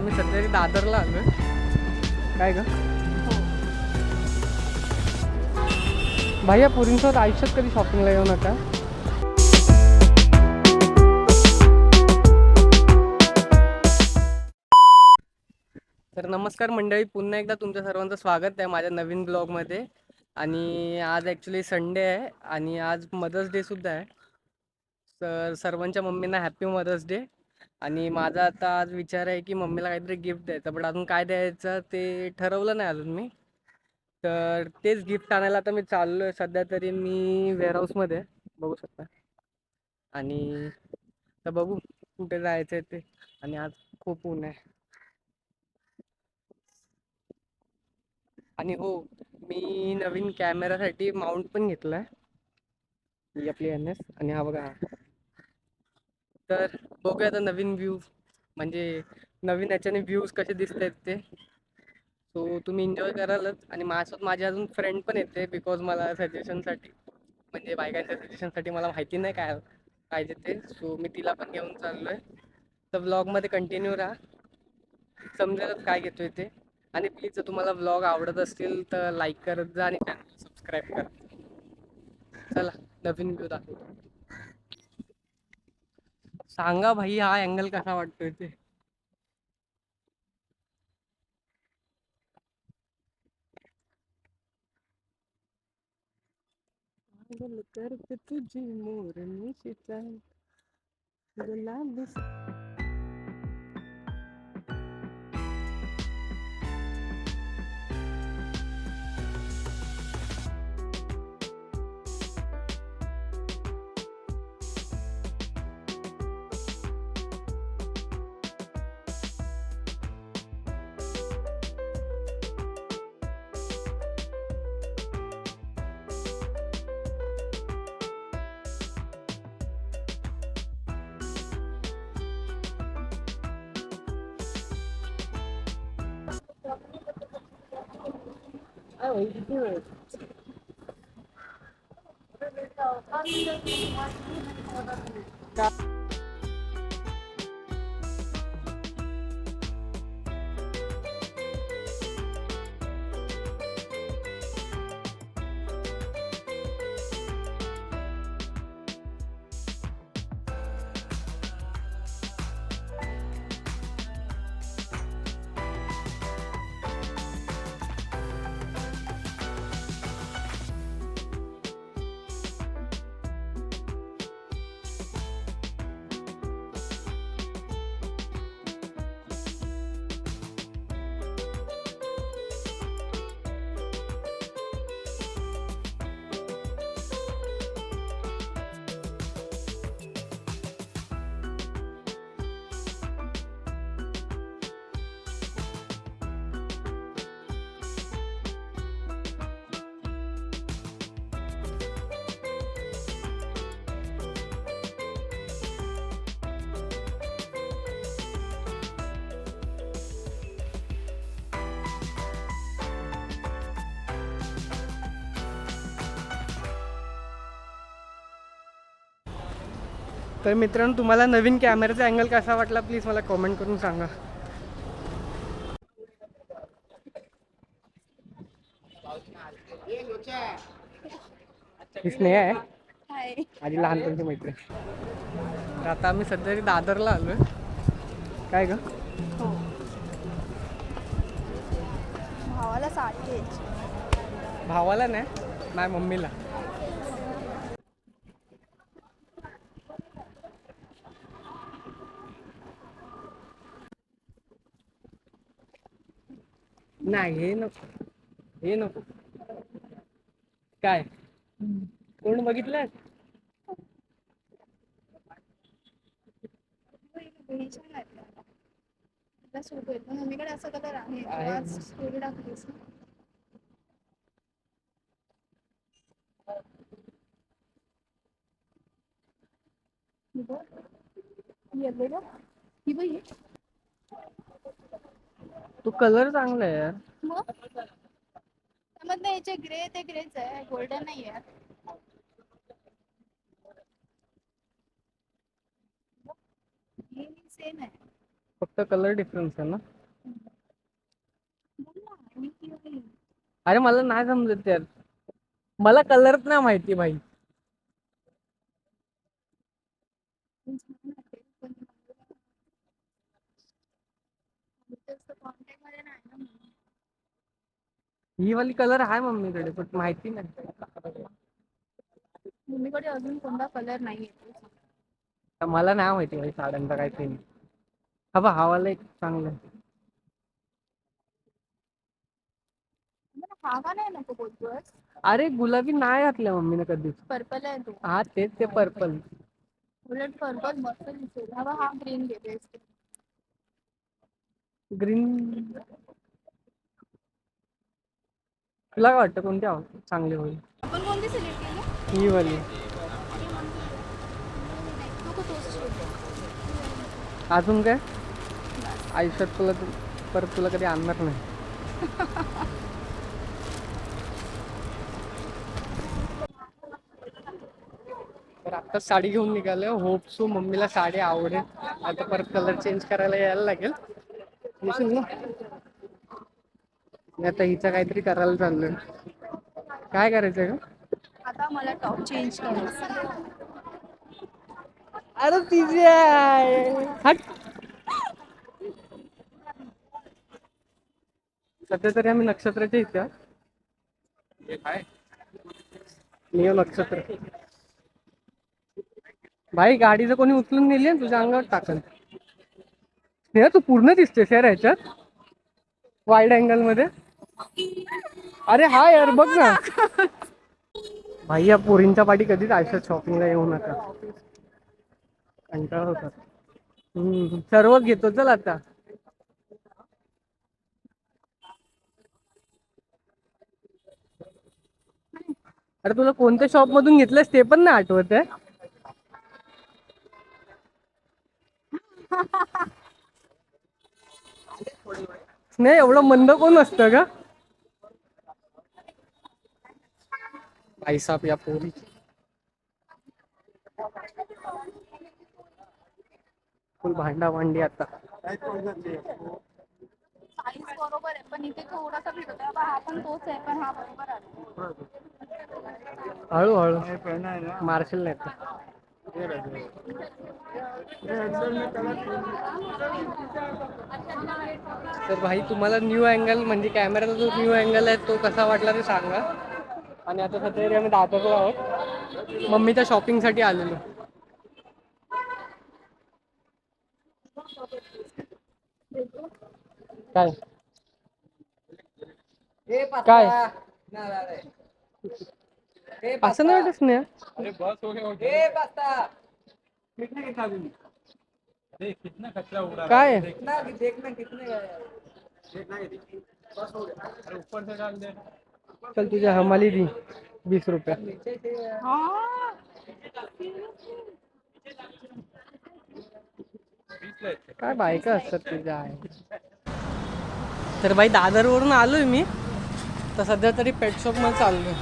आम्ही सध्या दादरला आलोय. काय ग? भैया पुरींसोबत आयुष्यात कधी शॉपिंगला येऊ नका. तर नमस्कार मंडळी पुन्हा एकदा तुमच्या सर्वांचं स्वागत आहे माझ्या नवीन ब्लॉगमध्ये. आणि आज ॲक्च्युली संडे आहे आणि आज मदर्स डे सुद्धा आहे. तर सर्वांच्या मम्मींना हॅपी मदर्स डे आणि माझा आता आज विचार आहे की मम्मीला काहीतरी गिफ्ट द्यायचं पण अजून काय द्यायचं ते ठरवलं नाही अजून मी. तर तेच गिफ्ट आणायला आता मी चाललो आहे सध्या तरी मी वेअरहाऊसमध्ये बघू शकता. आणि तर बघू कुठे जायचं आहे ते. आणि आज खूप ऊन आहे. आणि हो मी नवीन कॅमेरासाठी माउंट पण घेतला आहे ही आपली एन एस आणि हा बघा तर बघूया आता नवीन व्ह्यू म्हणजे नवीन याच्याने व्ह्यूज कसे दिसत आहेत ते. सो तुम्ही एन्जॉय करालच आणि माझ्यासोबत माझे अजून फ्रेंड पण येते बिकॉज मला सजेशनसाठी म्हणजे बायकांच्या सजेशनसाठी मला माहिती नाही काय पाहिजे ते. सो मी तिला पण घेऊन चाललो आहे तर व्लॉगमध्ये कंटिन्यू राहा. समजेलच काय घेतोय ते. आणि प्लीज जर तुम्हाला व्लॉग आवडत असतील तर लाईक करत जा आणि चॅनल सबस्क्राईब करा. चला नवीन व्ह्यू दाखवतो. सांगा भाई हा अँगल कसा वाटतोय ते. करते तुझी मोरणी गुलाब गुलाबी काय होईल किती वेळ तर मित्रांनो तुम्हाला नवीन कॅमेराचा अँगल कसा वाटला प्लीज मला कॉमेंट करून सांगा. स्नेहा आहे. आधी लहानपणची मैत्रीण. तर आता आम्ही सध्या तरी दादरला आलोय. काय ग? हो. भावाला साडी घ्यायची. भावाला नाही माझ्या मम्मीला. नाही हे नको. हे नको. काय? कोण बघितलंय? हे मम्मीकडे असं कलर आहे आज स्टोरी टाकलीस ना. ही. बघ. Yellow बघ. ही बघ ही. तो कलर चांगला आहे यार. मग? त्यामधनं याचे ग्रे ते ग्रेच आहे गोल्डन नाही आहे सेम आहे. फक्त कलर डिफरन्स आहे ना. अरे मला नाही समजत यार. मला कलरच नाही माहिती भाई पण छान वाटते, पण जास्त contact मध्ये नाही ना म्हणून. ही वाली कलर आहे मम्मीकडे पण माहिती नाही. मम्मीकडे अजून कोणता कलर नाही मला नाही माहिती भाई साड्यांचा काय ते हा बा हा वाला एक चांगला. हा का नाही नको बोलतोस. अरे गुलाबी नाही घातल्या मम्मीने कधीच. पर्पल आहे तो. हा तेच ते पर्पल उलट पर्पल मस्त दिसेल हा हा ग्रीन घे बेस्ट ग्रीन तुला काय वाटतं कोणती आव चांगली होईल? आपण कोणती सिलेक्ट केली? ही वाली. नको तोच शोध अजून काय? आयुष्यात तुला तू- परत तुला कधी आणणार नाही. तर आता साडी घेऊन निघालो होप सो मम्मीला साडी आवडेल. आता परत कलर चेंज करायला यायला लागेल. ना? मी आता हिचं काहीतरी करायला चाललोय. काय करायचंय का आता मला टॉप चेंज करायचं अरे तिची आहे हट. सध्या तरी आम्ही नक्षत्राच्या इथे. आहोत. नियो नक्षत्र. भाई गाडीचं कोणी उचलून नेली तुझ्या अंगावर टाकल. स्नेहा तू पूर्ण दिसतेस यार ह्याच्यात. वाईड अँगलमध्ये. अरे हा यार बघ ना. भाई या पोरींच्या पाठी कधीच आयुष्यात शॉपिंगला येऊ नका. कंटाळा होतात हम्म सर्वच घेतो चल आता. अरे तुला कोणत्या शॉप मधून घेतलंस ते पण नाही आठवत आहे नाही एवढं मंद कोण असतं का साहेब या पोरी फुल भांडा भांडी आता। बरोबर आहे पण इथे थोडासा भेटतो हा पण तोच आहे पण हा बरोबर आहे. हळू हळू. मार्शल नाही तर. तर भाई तुम्हाला न्यू अँगल म्हणजे कॅमेराचा जो न्यू अँगल आहे तो कसा वाटला ते सांगा. आणि आता सध्या तरी आम्ही दादरला आहोत. मम्मीच्या शॉपिंगसाठी आलेलो. काय? काय? असं नाही वाटत स्नेहा? काय? चल तुझ्या हमाली दी वीस रुपये. काय बायका असतात तुझ्या आहे तर बाई दादरवरून आलोय मी. तर सध्या तरी पेट शॉपमध्ये चाललोय.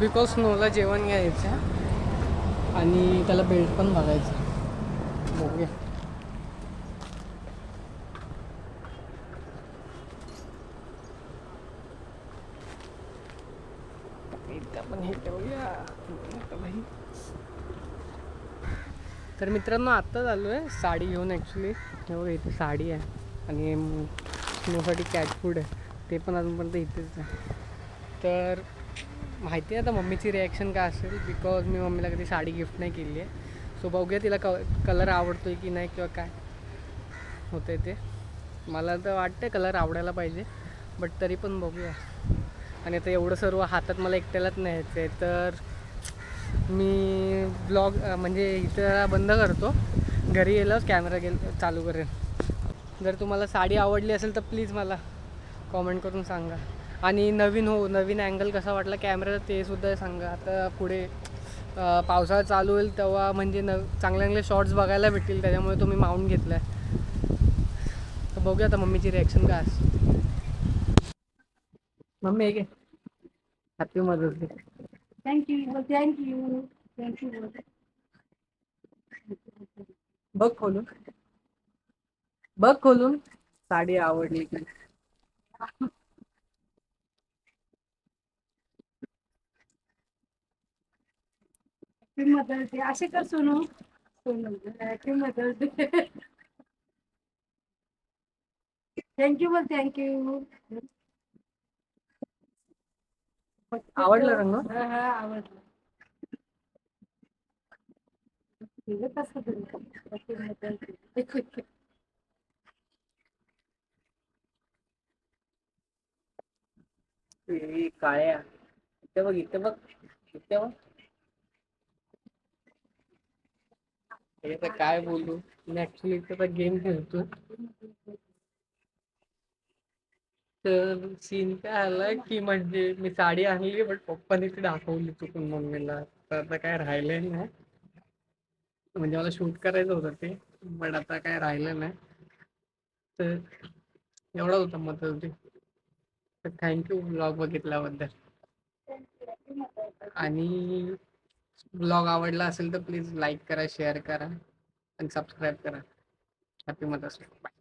बिकॉज नोला जेवण घ्यायचं आणि त्याला बेल्ट पण बघायचं बघूया इथं आपण हे ठेवूया इथं बाई. तर मित्रांनो आत्ताच आलो आहे साडी घेऊन ॲक्च्युली हे बघा इथे साडी आहे आणि स्नोसाठी कॅट फूड आहे. ते पण अजूनपर्यंत इथेच आहे. तर माहिती आहे आता मम्मीची रिॲक्शन काय असेल? बिकॉज मी मम्मीला कधी साडी गिफ्ट नाही केली आहे. सो बघूया तिला क कलर आवडतो आहे की नाही किंवा काय होतं ते. मला तर वाटतं कलर आवडायला पाहिजे बट तरी पण बघूया. आणि आता एवढं सर्व हातात मला एकट्यालाच न्यायचं आहे तर मी ब्लॉग म्हणजे इथं बंद करतो. घरी गेल्यावर कॅमेरा गेल चालू करेन. जर तुम्हाला साडी आवडली असेल तर प्लीज मला कॉमेंट करून सांगा. आणि नवीन हो नवीन अँगल कसा वाटला कॅमेराचा ते सुद्धा सांगा. आता पुढे पावसाळा चालू होईल तेव्हा म्हणजे न चांगले चांगले शॉर्ट्स बघायला भेटतील त्याच्यामुळे तो मी माउंट घेतला आहे तर बघूया आता मम्मीची रिॲक्शन काय असते. मम्मी एक happy mother's thank you thank you thank you बघ खोलून. बघ खोलून. साडी आवडली की. मदर्स डे असे कर Sonu. Happy mother's day thank you बोल थँक्यू आवडला रंग? आवडला. तरी काळ्या इथे बघ इथे बघ इथे बघ. हे तर काय बोलू? मी ऍक्च्युली इथे गेम खेळतो तर सीन काय आला की म्हणजे मी साडी आणली बट पप्पाने ती दाखवली चुकून मम्मीला. तर आता काय राहिलं नाही. म्हणजे मला शूट करायचं होतं ते बट आता काय राहिलं नाही. तर एवढा होता मत डे तर थँक्यू ब्लॉग बघितल्याबद्दल. आणि ब्लॉग आवडला असेल तर प्लीज लाईक करा शेअर करा आणि सबस्क्राईब करा. Happy mother's day bye